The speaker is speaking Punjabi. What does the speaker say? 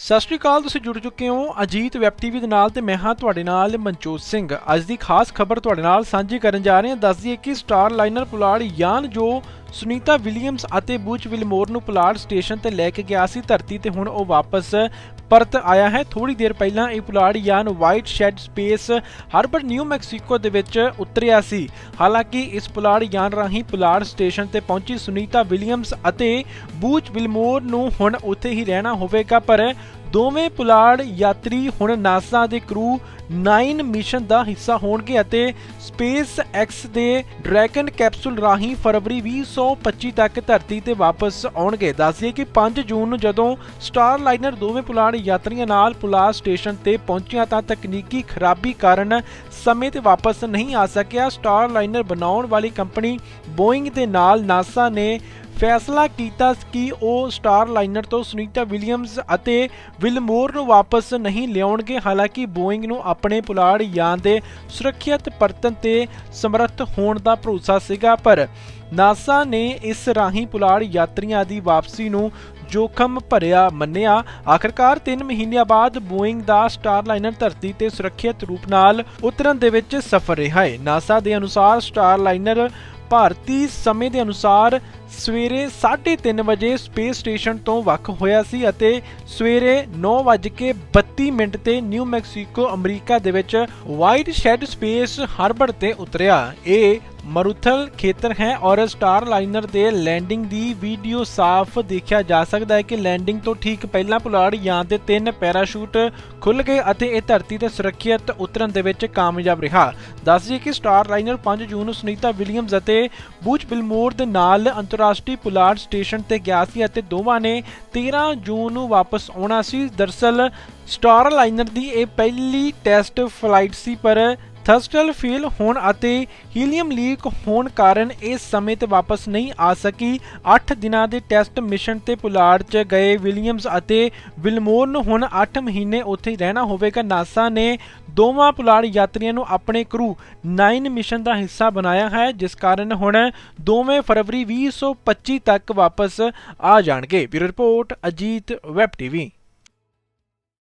ਸਤਿ ਸ਼੍ਰੀ ਅਕਾਲ, ਤੁਸੀਂ ਜੁੜ ਚੁੱਕੇ ਹੋ ਅਜੀਤ ਵੈਬ ਟੀਵੀ ਦੇ ਨਾਲ ਤੇ ਮੈਂ ਹਾਂ ਤੁਹਾਡੇ ਨਾਲ ਮਨਜੋਤ ਸਿੰਘ। ਅੱਜ ਦੀ ਖਾਸ ਖਬਰ ਤੁਹਾਡੇ ਨਾਲ ਸਾਂਝੀ ਕਰਨ ਜਾ ਰਹੇ ਹਾਂ। ਦੱਸ ਦਈਏ ਕਿ ਸਟਾਰ ਲਾਈਨਰ ਪੁਲਾੜ ਯਾਨ ਜੋ ਸੁਨੀਤਾ ਵਿਲੀਅਮਸ ਅਤੇ ਬੂਚ ਵਿਲਮੋਰ ਨੂੰ ਪੁਲਾੜ ਸਟੇਸ਼ਨ ਤੇ ਲੈ ਕੇ ਗਿਆ ਸੀ ਧਰਤੀ ਤੇ ਹੁਣ ਉਹ ਵਾਪਸ ਪਰਤ ਆਇਆ ਹੈ। ਥੋੜੀ ਦੇਰ ਪਹਿਲਾਂ ਇਹ ਪੁਲਾੜ ਯਾਨ White Sands Space Harbor New Mexico ਦੇ ਵਿੱਚ ਉਤਰਿਆ ਸੀ। ਹਾਲਾਂਕਿ ਇਸ ਪੁਲਾੜ ਯਾਨ ਰਾਹੀਂ ਪੁਲਾੜ ਸਟੇਸ਼ਨ ਤੇ ਪਹੁੰਚੀ ਸੁਨੀਤਾ ਵਿਲੀਅਮਸ ਅਤੇ ਬੂਚ ਵਿਲਮੋਰ ਨੂੰ ਹੁਣ ਉੱਥੇ ਹੀ ਰਹਿਣਾ ਹੋਵੇਗਾ, ਪਰ ਦੋਵੇਂ ਪੁਲਾੜ ਯਾਤਰੀ ਹੁਣ ਨਾਸਾ ਦੇ ਕਰੂ 9 ਮਿਸ਼ਨ ਦਾ ਹਿੱਸਾ ਹੋਣਗੇ ਅਤੇ ਸਪੇਸ ਐਕਸ ਦੇ ਡਰੈਗਨ ਕੈਪਸੂਲ ਰਾਹੀਂ ਫਰਵਰੀ 2025 ਤੱਕ ਧਰਤੀ ਤੇ ਵਾਪਸ ਆਉਣਗੇ। ਦੱਸਦੀਏ ਕਿ 5 ਜੂਨ ਨੂੰ ਜਦੋਂ ਸਟਾਰ ਲਾਈਨਰ ਦੋਵੇਂ ਪੁਲਾੜ ਯਾਤਰੀਆਂ ਨਾਲ ਪੁਲਾੜ ਸਟੇਸ਼ਨ ਤੇ ਪਹੁੰਚਿਆ ਤਾਂ ਤਕਨੀਕੀ ਖਰਾਬੀ ਕਾਰਨ ਸਮੇਂ ਤੇ ਵਾਪਸ ਨਹੀਂ ਆ ਸਕਿਆ। ਸਟਾਰ ਲਾਈਨਰ ਬਣਾਉਣ ਵਾਲੀ ਕੰਪਨੀ ਬੋਇੰਗ ਦੇ ਨਾਲ ਨਾਸਾ ਨੇ ਫੈਸਲਾ ਕੀਤਾ ਕਿ ਉਹ ਸਟਾਰ ਲਾਈਨਰ ਤੋਂ ਸੁਨੀਤਾ ਵਿਲੀਅਮਸ ਅਤੇ ਵਿਲਮੋਰ ਨੂੰ ਵਾਪਸ ਨਹੀਂ ਲਿਆਉਣਗੇ। ਹਾਲਾਂਕਿ ਬੋਇੰਗ ਨੂੰ ਆਪਣੇ ਪੁਲਾੜ ਯਾਨ ਦੇ ਸੁਰੱਖਿਅਤ ਪਰਤਨ ਤੇ ਸਮਰੱਥ ਹੋਣ ਦਾ ਭਰੋਸਾ ਸੀਗਾ, ਪਰ ਨਾਸਾ ਨੇ ਇਸ ਰਾਹੀਂ ਪੁਲਾੜ ਯਾਤਰੀਆਂ ਦੀ ਵਾਪਸੀ ਨੂੰ ਜੋਖਮ ਭਰਿਆ ਮੰਨਿਆ। ਆਖਰਕਾਰ 3 ਮਹੀਨਿਆਂ ਬਾਅਦ ਬੋਇੰਗ ਦਾ ਸਟਾਰ ਲਾਈਨਰ ਧਰਤੀ ਤੇ ਸੁਰੱਖਿਅਤ ਰੂਪ ਨਾਲ ਉਤਰਨ ਦੇ ਵਿੱਚ ਸਫਲ ਰਿਹਾ ਹੈ। ਨਾਸਾ ਦੇ ਅਨੁਸਾਰ ਸਟਾਰ ਲਾਈਨਰ ਭਾਰਤੀ ਸਮੇਂ ਦੇ ਅਨੁਸਾਰ ਸਵੇਰੇ 3:30 ਵਜੇ ਸਪੇਸ ਸਟੇਸ਼ਨ ਤੋਂ ਵੱਖ ਹੋਇਆ ਸੀ ਅਤੇ ਸਵੇਰੇ 9:32 ਮਿੰਟ ਤੇ ਨਿਊ ਮੈਕਸੀਕੋ, ਅਮਰੀਕਾ ਦੇ ਵਿੱਚ ਵਾਈਟ ਸ਼ੈਡ ਸਪੇਸ ਹਾਰਬਰ ਤੇ ਉਤਰਿਆ। ਇਹ ਮਰੂਥਲ ਖੇਤਰ ਹੈ ਔਰ ਸਟਾਰ ਲਾਈਨਰ ਦੇ ਲੈਂਡਿੰਗ ਦੀ ਵੀਡੀਓ ਸਾਫ਼ ਦੇਖਿਆ ਜਾ ਸਕਦਾ ਹੈ ਕਿ ਲੈਂਡਿੰਗ ਤੋਂ ਠੀਕ ਪਹਿਲਾਂ ਪੁਲਾੜ ਯਾਨ ਦੇ ਤਿੰਨ ਪੈਰਾਸ਼ੂਟ ਖੁੱਲ ਗਏ ਅਤੇ ਇਹ ਧਰਤੀ ਤੇ ਸੁਰੱਖਿਅਤ ਉਤਰਨ ਦੇ ਵਿੱਚ ਕਾਮਯਾਬ ਰਿਹਾ। ਦੱਸ ਦਈਏ ਕਿ ਸਟਾਰ ਲਾਈਨਰ 5 ਜੂਨ ਨੂੰ ਸੁਨੀਤਾ ਵਿਲੀਅਮਸ ਅਤੇ ਬੂਚ ਬਿਲਮੋਰ ਦੇ ਨਾਲ ਅੰਤਰਰਾਸ਼ਟਰੀ ਪੁਲਾੜ ਸਟੇਸ਼ਨ ਤੇ ਗਿਆ ਸੀ ਅਤੇ ਦੋਵਾਂ ਨੇ 13 ਜੂਨ ਨੂੰ ਵਾਪਸ ਆਉਣਾ ਸੀ। ਦਰਸਲ ਸਟਾਰ ਲਾਈਨਰ ਦੀ ਇਹ ਪਹਿਲੀ ਟੈਸਟ ਫਲਾਈਟ ਸੀ, ਪਰ ਥਰਸਟਲ ਫੇਲ ਹੋਣ ਅਤੇ ਹੀਲੀਅਮ ਲੀਕ ਹੋਣ ਕਾਰਨ ਇਸ ਸਮੇਂ ਤੇ ਵਾਪਸ ਨਹੀਂ ਆ ਸਕੀ। 8 ਦਿਨਾਂ ਦੇ ਟੈਸਟ ਮਿਸ਼ਨ ਤੇ ਪੁਲਾੜ 'ਚ ਗਏ ਵਿਲੀਅਮਸ ਅਤੇ ਵਿਲਮੋਰ ਨੂੰ ਹੁਣ 8 ਮਹੀਨੇ ਉੱਥੇ ਹੀ ਰਹਿਣਾ ਹੋਵੇਗਾ। ਨਾਸਾ ਨੇ ਦੋਵਾਂ ਪੁਲਾੜ ਯਾਤਰੀਆਂ ਨੂੰ ਆਪਣੇ ਕਰੂ 9 ਮਿਸ਼ਨ ਦਾ ਹਿੱਸਾ ਬਣਾਇਆ ਹੈ, ਜਿਸ ਕਾਰਨ ਹੁਣ ਦੋਵੇਂ ਫਰਵਰੀ 2025 ਤੱਕ ਵਾਪਸ ਆ ਜਾਣਗੇ। Bureau report, Ajit, web TV.